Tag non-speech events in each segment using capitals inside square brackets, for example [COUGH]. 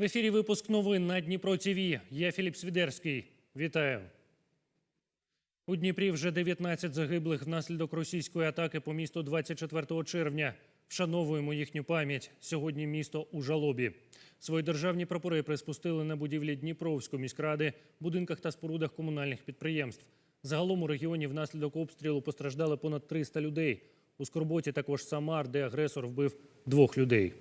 В ефірі випуск новин на Дніпро ТВ. Я Філіп Свідерський. Вітаю. У Дніпрі вже 19 загиблих внаслідок російської атаки по місту 24 червня. Вшановуємо їхню пам'ять. Сьогодні місто у жалобі. Свої державні прапори приспустили на будівлі Дніпровської міськради, будинках та спорудах комунальних підприємств. Загалом у регіоні внаслідок обстрілу постраждали понад 300 людей. У Скорботі також Самар, де агресор вбив двох людей.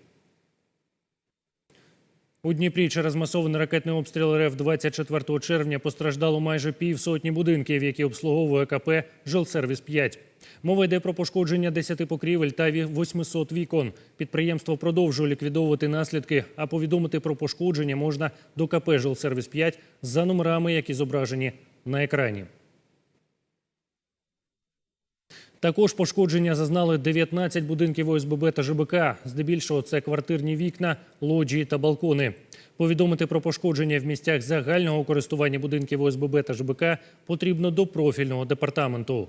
У Дніпрі через масований ракетний обстріл РФ 24 червня постраждало майже півсотні будинків, які обслуговує КП «Жилсервіс-5». Мова йде про пошкодження 10 покрівель та ві- 800 вікон. Підприємство продовжує ліквідовувати наслідки, а повідомити про пошкодження можна до КП «Жилсервіс-5» за номерами, які зображені на екрані. Також пошкодження зазнали 19 будинків ОСББ та ЖБК. Здебільшого це квартирні вікна, лоджії та балкони. Повідомити про пошкодження в місцях загального користування будинків ОСББ та ЖБК потрібно до профільного департаменту.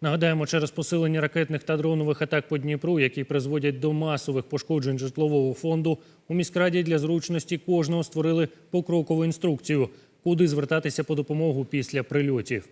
Нагадаємо, через посилення ракетних та дронових атак по Дніпру, які призводять до масових пошкоджень житлового фонду, у міськраді для зручності кожного створили покрокову інструкцію, куди звертатися по допомогу після прильотів.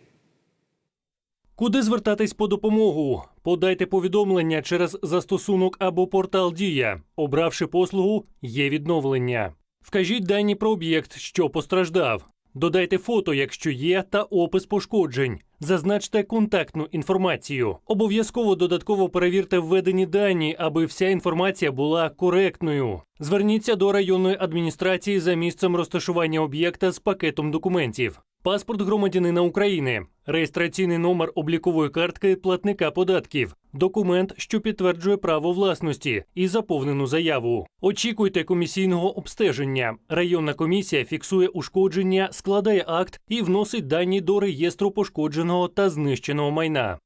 Куди звертатись по допомогу? Подайте повідомлення через застосунок або портал Дія. Обравши послугу, є відновлення. Вкажіть дані про об'єкт, що постраждав. Додайте фото, якщо є, та опис пошкоджень. Зазначте контактну інформацію. Обов'язково додатково перевірте введені дані, аби вся інформація була коректною. Зверніться до районної адміністрації за місцем розташування об'єкта з пакетом документів. Паспорт громадянина України, реєстраційний номер облікової картки платника податків, документ, що підтверджує право власності, і заповнену заяву. Очікуйте комісійного обстеження. Районна комісія фіксує ушкодження, складає акт і вносить дані до реєстру пошкодженого та знищеного майна.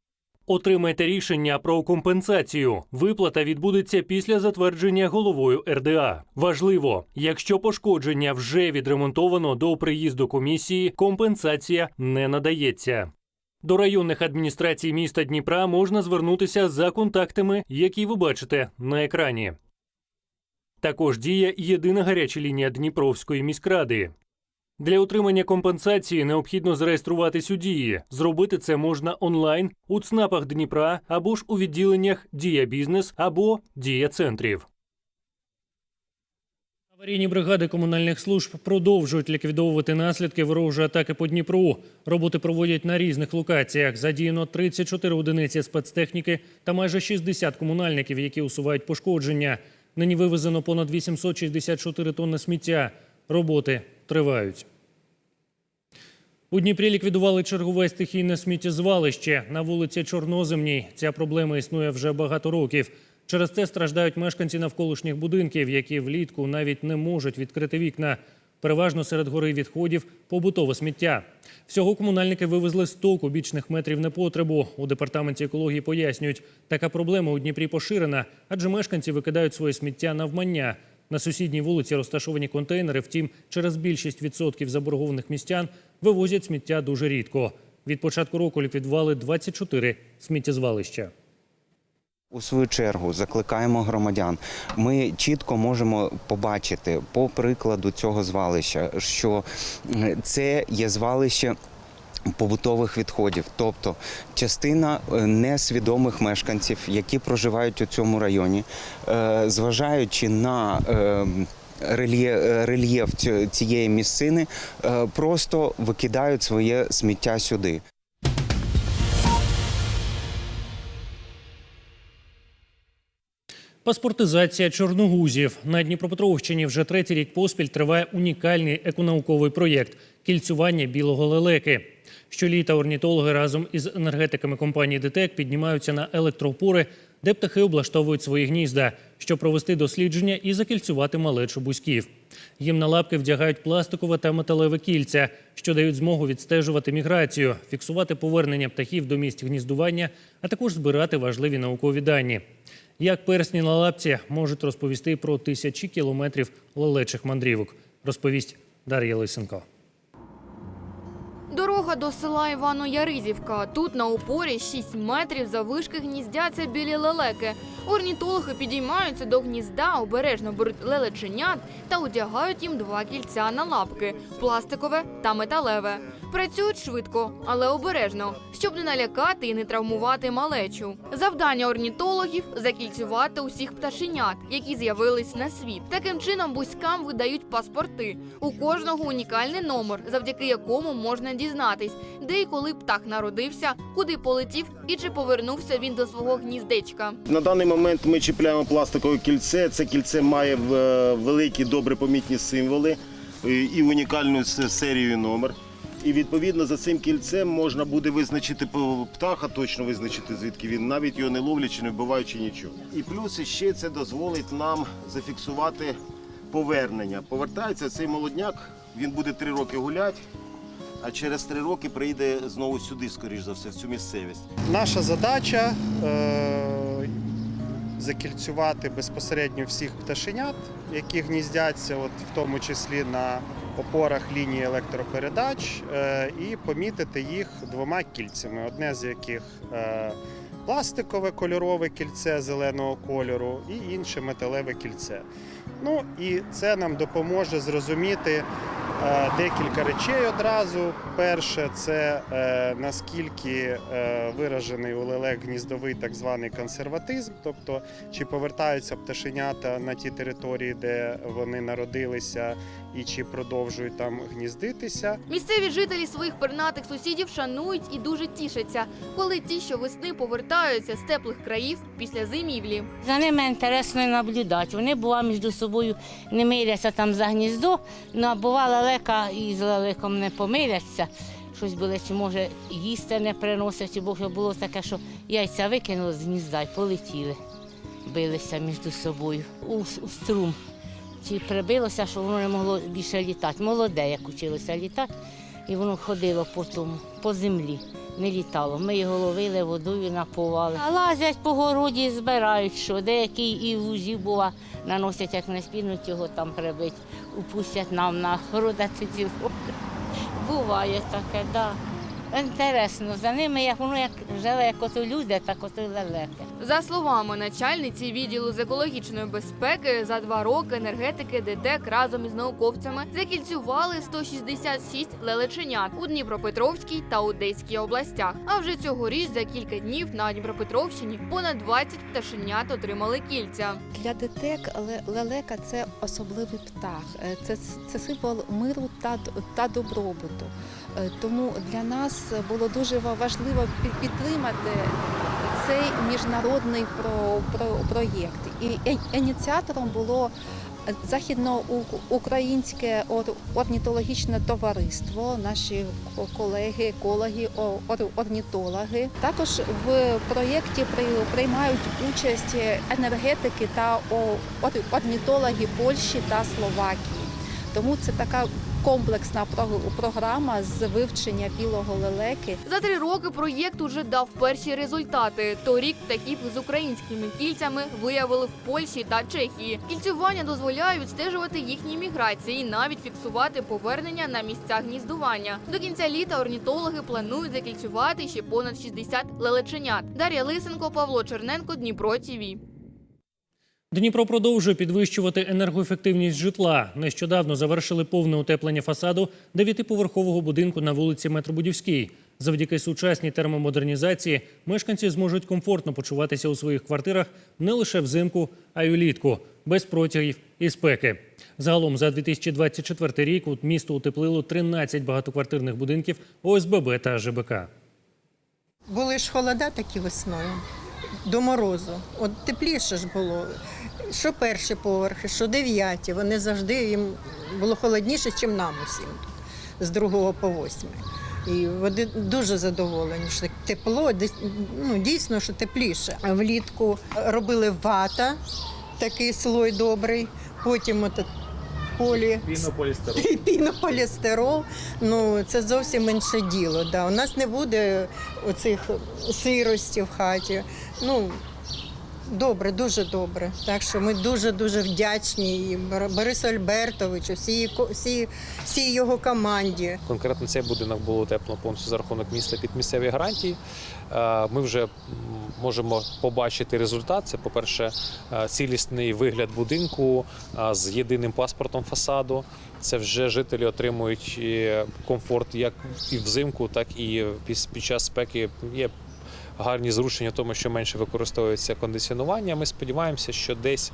Отримайте рішення про компенсацію. Виплата відбудеться після затвердження головою РДА. Важливо, якщо пошкодження вже відремонтовано до приїзду комісії, компенсація не надається. До районних адміністрацій міста Дніпра можна звернутися за контактами, які ви бачите на екрані. Також діє єдина гаряча лінія Дніпровської міськради. Для отримання компенсації необхідно зареєструватись у дії. Зробити це можна онлайн у ЦНАПах Дніпра або ж у відділеннях Дія Бізнес або Дія центрів. Аварійні бригади комунальних служб продовжують ліквідовувати наслідки ворожої атаки по Дніпру. Роботи проводять на різних локаціях. Задіяно 34 одиниці спецтехніки та майже 60 комунальників, які усувають пошкодження. Нині вивезено понад 864 тонни сміття. Роботи тривають. У Дніпрі ліквідували чергове стихійне сміттєзвалище на вулиці Чорноземній. Ця проблема існує вже багато років. Через це страждають мешканці навколишніх будинків, які влітку навіть не можуть відкрити вікна. Переважно серед гори відходів побутове сміття. Всього комунальники вивезли 100 кубічних метрів непотребу. У департаменті екології пояснюють, така проблема у Дніпрі поширена, адже мешканці викидають своє сміття навмання. На сусідній вулиці розташовані контейнери. Втім, через більшість відсотків заборгованих містян вивозять сміття дуже рідко. Від початку року ліквідували 24 сміттєзвалища. У свою чергу закликаємо громадян. Ми чітко можемо побачити по прикладу цього звалища, що це є звалище. Побутових відходів, тобто частина е, несвідомих мешканців, які проживають у цьому районі, е, зважаючи на е, рельєф цієї місцини, е, просто викидають своє сміття сюди. Паспортизація чорногузів на Дніпропетровщині вже третій рік поспіль триває унікальний еконауковий проєкт кільцювання білого лелеки. Щоліта орнітологи разом із енергетиками компанії ДТЕК піднімаються на електроопори, де птахи облаштовують свої гнізда, щоб провести дослідження і закільцювати малечу бузьків. Їм на лапки вдягають пластикове та металеве кільця, що дають змогу відстежувати міграцію, фіксувати повернення птахів до місць гніздування, а також збирати важливі наукові дані. Як персні на лапці можуть розповісти про тисячі кілометрів лелечих мандрівок, розповість Дар'я Лисенко. Дорога до села Івано-Яризівка. Тут на упорі 6 метрів завишки гніздяться білі лелеки. Орнітологи підіймаються до гнізда, обережно беруть лелеченят та одягають їм два кільця на лапки пластикове та металеве. Працюють швидко, але обережно, щоб не налякати і не травмувати малечу. Завдання орнітологів закільцювати усіх пташенят, які з'явились на світ. Таким чином бузькам видають паспорти. У кожного унікальний номер, завдяки якому можна дізнатись, де і коли птах народився, куди полетів і чи повернувся він до свого гніздечка. На даний момент ми чіпляємо пластикове кільце. Це кільце має е, великі добре помітні символи е, і унікальну серію номер. І відповідно за цим кільцем можна буде визначити птаха, точно визначити звідки він, навіть його не ловлячи, не вбиваючи нічого. І плюс ще це дозволить нам зафіксувати повернення. Повертається цей молодняк, він буде три роки гуляти, а через три роки прийде знову сюди, скоріш за все, в цю місцевість. Наша задача е, закільцювати безпосередньо всіх пташенят, які гніздяться, от в тому числі на опорах лінії електропередач, е, і помітити їх двома кільцями, одне з яких е, пластикове кольорове кільце зеленого кольору, і інше металеве кільце. Ну і це нам допоможе зрозуміти декілька речей одразу. Перше, це е, наскільки е, виражений у лелек гніздовий так званий консерватизм, тобто чи повертаються пташенята на ті території, де вони народилися, і чи продовжують там гніздитися. Місцеві жителі своїх пернатих сусідів шанують і дуже тішаться, коли ті, що весни повертаються з теплих країв після зимівлі. За ними інтересно наблюдати. Вони бува між собою не миряться там за гніздо, ну а бува лелека і з лелеком не помиряться. Щось було, чи може їсти не приносять, чи бо було таке, що яйця викинули з гнізда і полетіли, билися між собою у, у струм. Чи прибилося, що воно не могло більше літати. Молоде, як училося літати, і воно ходило по тому, по землі, не літало. Ми його ловили, водою напували. А лазять по городі, збирають, що деякі і в бува, наносять, як не спінуть його там прибить, упустять нам на города цього. Буває таке, так. Да. Інтересно, за ними, як воно як живе, як ото люди, так ото лелеки. За словами начальниці відділу з екологічної безпеки, за два роки енергетики ДТЕК разом із науковцями закільцювали 166 лелеченят у Дніпропетровській та Одеській областях. А вже цьогоріч за кілька днів на Дніпропетровщині понад 20 пташенят отримали кільця. Для дитек ле- лелека це особливий птах, Е, це, це символ миру та, та добробуту. Е, Тому для нас було дуже важливо підтримати цей міжнародний про, про, проєкт. І ініціатором було Західноукраїнське ор- орнітологічне товариство, наші колеги, екологи, орнітологи. Також в проєкті при- приймають участь енергетики та орнітологи Польщі та Словакії. Тому це така комплексна про- програма з вивчення білого лелеки. За три роки проєкт уже дав перші результати. Торік птахів з українськими кільцями виявили в Польщі та Чехії. Кільцювання дозволяє відстежувати їхні міграції і навіть фіксувати повернення на місця гніздування. До кінця літа орнітологи планують закільцювати ще понад 60 лелеченят. Дар'я Лисенко, Павло Черненко, Дніпро ТІВІ. Дніпро продовжує підвищувати енергоефективність житла. Нещодавно завершили повне утеплення фасаду дев'ятиповерхового будинку на вулиці Метробудівській. Завдяки сучасній термомодернізації мешканці зможуть комфортно почуватися у своїх квартирах не лише взимку, а й улітку, без протягів і спеки. Загалом за 2024 рік у місто утеплило 13 багатоквартирних будинків ОСББ та ЖБК. Були ж холода такі весною до морозу. От тепліше ж було. Що перші поверхи, що дев'яті. Вони завжди їм було холодніше, ніж нам усім з другого по восьме. І вони дуже задоволені, що тепло, ну, дійсно, що тепліше. Влітку робили вата, такий слой добрий, потім от полі і [LAUGHS] пінополістирол. Ну це зовсім інше діло. Да. У нас не буде оцих сирості в хаті. Ну Добре, дуже добре. Так що ми дуже дуже вдячні і Борису Альбертовичу, всій, всій, всій його команді. Конкретно цей будинок було утеплено повністю за рахунок міста під місцеві гарантії. Ми вже можемо побачити результат. Це, по-перше, цілісний вигляд будинку з єдиним паспортом фасаду. Це вже жителі отримують е, комфорт як і взимку, так і під час спеки. Є гарні зрушення в тому, що менше використовується кондиціонування. Ми сподіваємося, що десь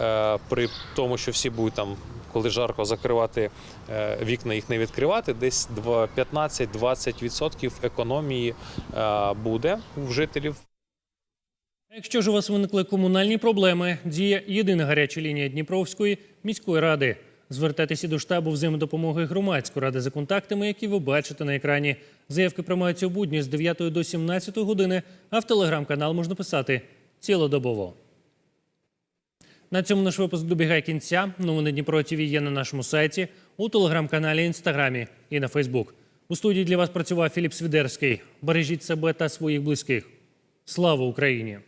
е, при тому, що всі будуть там, коли жарко закривати е, вікна, їх не відкривати, десь два- 15-20% економії е, буде у жителів. Якщо ж у вас виникли комунальні проблеми, діє єдина гаряча лінія Дніпровської міської ради. Звертайтеся до штабу взаємодопомоги громадської ради за контактами, які ви бачите на екрані. Заявки приймаються у будні з 9 до 17 години, а в телеграм-канал можна писати цілодобово. На цьому наш випуск добігає кінця. Новини Дніпро ТВ є на нашому сайті, у телеграм-каналі, інстаграмі і на Фейсбук. У студії для вас працював Філіп Свідерський. Бережіть себе та своїх близьких. Слава Україні!